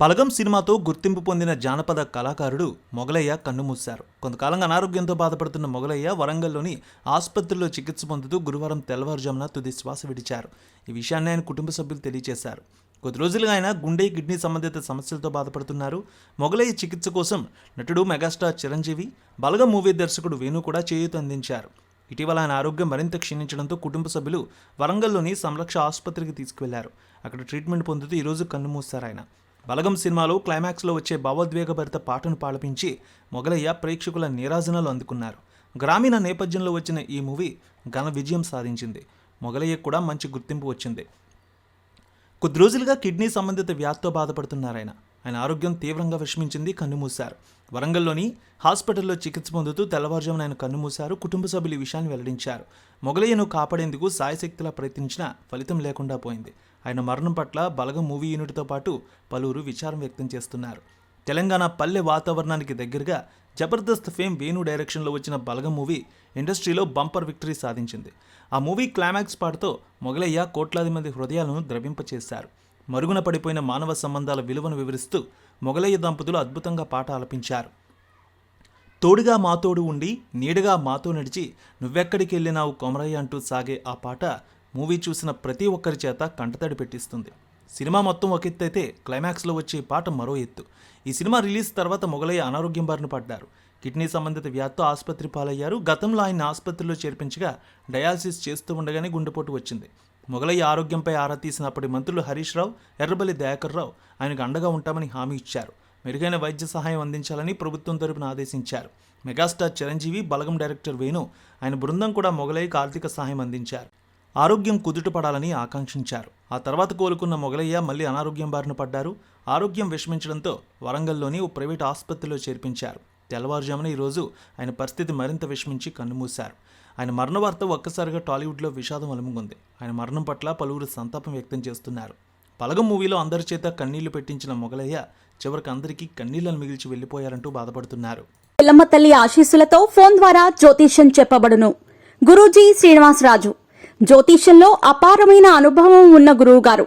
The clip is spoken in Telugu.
బలగం సినిమాతో గుర్తింపు పొందిన జానపద కళాకారుడు మొగలయ్య కన్నుమూశారు. కొంతకాలంగా అనారోగ్యంతో బాధపడుతున్న మొగలయ్య వరంగల్లోని ఆసుపత్రిలో చికిత్స పొందుతూ గురువారం తెల్లవారుజామున తుది శ్వాస విడిచారు. ఈ విషయాన్ని ఆయన కుటుంబ సభ్యులు తెలియజేశారు కొద్ది రోజులుగా ఆయన గుండె కిడ్నీ సంబంధిత సమస్యలతో బాధపడుతున్నారు. మొగలయ్య చికిత్స కోసం నటుడు మెగాస్టార్ చిరంజీవి బలగం మూవీ దర్శకుడు వేణు కూడా చేయూత అందించారు. ఇటీవల ఆయన ఆరోగ్యం మరింత క్షీణించడంతో కుటుంబ సభ్యులు వరంగల్లోని సంరక్ష ఆసుపత్రికి తీసుకువెళ్ళారు. అక్కడ ట్రీట్మెంట్ పొందుతూ ఈరోజు కన్నుమూశారు ఆయన. బలగం సినిమాలో క్లైమాక్స్లో వచ్చే భావోద్వేగభరిత పాటను పాలపించి మొగలయ్య ప్రేక్షకుల నీరాజనాలు అందుకున్నారు. గ్రామీణ నేపథ్యంలో వచ్చిన ఈ మూవీ ఘన విజయం సాధించింది. మొగలయ్య కూడా మంచి గుర్తింపు వచ్చింది. కొద్ది రోజులుగా కిడ్నీ సంబంధిత వ్యాధితో బాధపడుతున్నారాయన. ఆయన ఆరోగ్యం తీవ్రంగా విషమించింది కన్నుమూశారు వరంగల్లోని హాస్పిటల్లో చికిత్స పొందుతూ తెల్లవారుజామున ఆయన కన్నుమూశారు కుటుంబ సభ్యులు ఈ విషయాన్ని వెల్లడించారు. మొగలయ్యను కాపాడేందుకు సాయశక్తిలా ప్రయత్నించినా ఫలితం లేకుండా పోయింది. ఆయన మరణం పట్ల బలగం మూవీ యూనిట్తో పాటు పలువురు విచారం వ్యక్తం చేస్తున్నారు. తెలంగాణ పల్లె వాతావరణానికి దగ్గరగా జబర్దస్త్ ఫేమ్ వేణు డైరెక్షన్లో వచ్చిన బలగం మూవీ ఇండస్ట్రీలో బంపర్ విక్టరీ సాధించింది. ఆ మూవీ క్లైమాక్స్ పాటతో మొగలయ్య కోట్లాది మంది హృదయాలను ద్రవింపచేశారు. మరుగున పడిపోయిన మానవ సంబంధాల విలువను వివరిస్తూ మొగలయ్య దంపతులు అద్భుతంగా పాట ఆలపించారు. తోడుగా మాతోడు ఉండి నీడగా మాతో నడిచి నువ్వెక్కడికి వెళ్ళినావు కొమరయ్య అంటూ సాగే ఆ పాట మూవీ చూసిన ప్రతి ఒక్కరి చేత కంటతడి పెట్టిస్తుంది. సినిమా మొత్తం ఒక ఎత్తు అయితే క్లైమాక్స్లో వచ్చే పాట మరో ఎత్తు. ఈ సినిమా రిలీజ్ తర్వాత మొగలయ్య అనారోగ్యం బారిన పడ్డారు. కిడ్నీ సంబంధిత వ్యాధితో ఆసుపత్రి పాలయ్యారు. గతంలో ఆయన ఆసుపత్రిలో చేర్పించగా డయాలసిస్ చేస్తూ ఉండగానే గుండెపోటు వచ్చింది. మొఘలయ్య ఆరోగ్యంపై ఆరా తీసినప్పటి మంత్రులు హరీష్ రావు ఎర్రబల్లి దయాకర్ రావు ఆయనకు అండగా ఉంటామని హామీ ఇచ్చారు. మెరుగైన వైద్య సహాయం అందించాలని ప్రభుత్వం తరపున ఆదేశించారు. మెగాస్టార్ చిరంజీవి బలగం డైరెక్టర్ వేణు ఆయన బృందం కూడా మొఘలయ్యకు ఆర్థిక సహాయం అందించారు. ఆరోగ్యం కుదుటపడాలని ఆకాంక్షించారు. ఆ తర్వాత కోలుకున్న మొగలయ్య మళ్ళీ అనారోగ్యం బారిన పడ్డారు. ఆరోగ్యం విషమించడంతో వరంగల్లోని ఓ ప్రైవేట్ ఆసుపత్రిలో చేర్పించారు. తెల్లవారుజామున ఈరోజు ఆయన పరిస్థితి మరింత విషమించి కన్నుమూశారు. ఆయన మరణ వార్త ఒక్కసారిగా టాలీవుడ్లో విషాదం అలుముకుంది. ఆయన మరణం పట్ల పలువురు సంతాపం వ్యక్తం చేస్తున్నారు. పలగం మూవీలో అందరి చేత కన్నీళ్ళు పెట్టించిన మొగలయ్య చివరికి అందరికీ కన్నీళ్ళను మిగిల్చి వెళ్ళిపోయారంటూ బాధపడుతున్నారు. పిల్లమ్మ తల్లి ఆశీస్సులతో ఫోన్ ద్వారా జ్యోతిష్యం చెప్పబడును. గురూజీ శ్రీనివాసరాజు. జ్యోతిష్యంలో అపారమైన అనుభవం ఉన్న గురువు గారు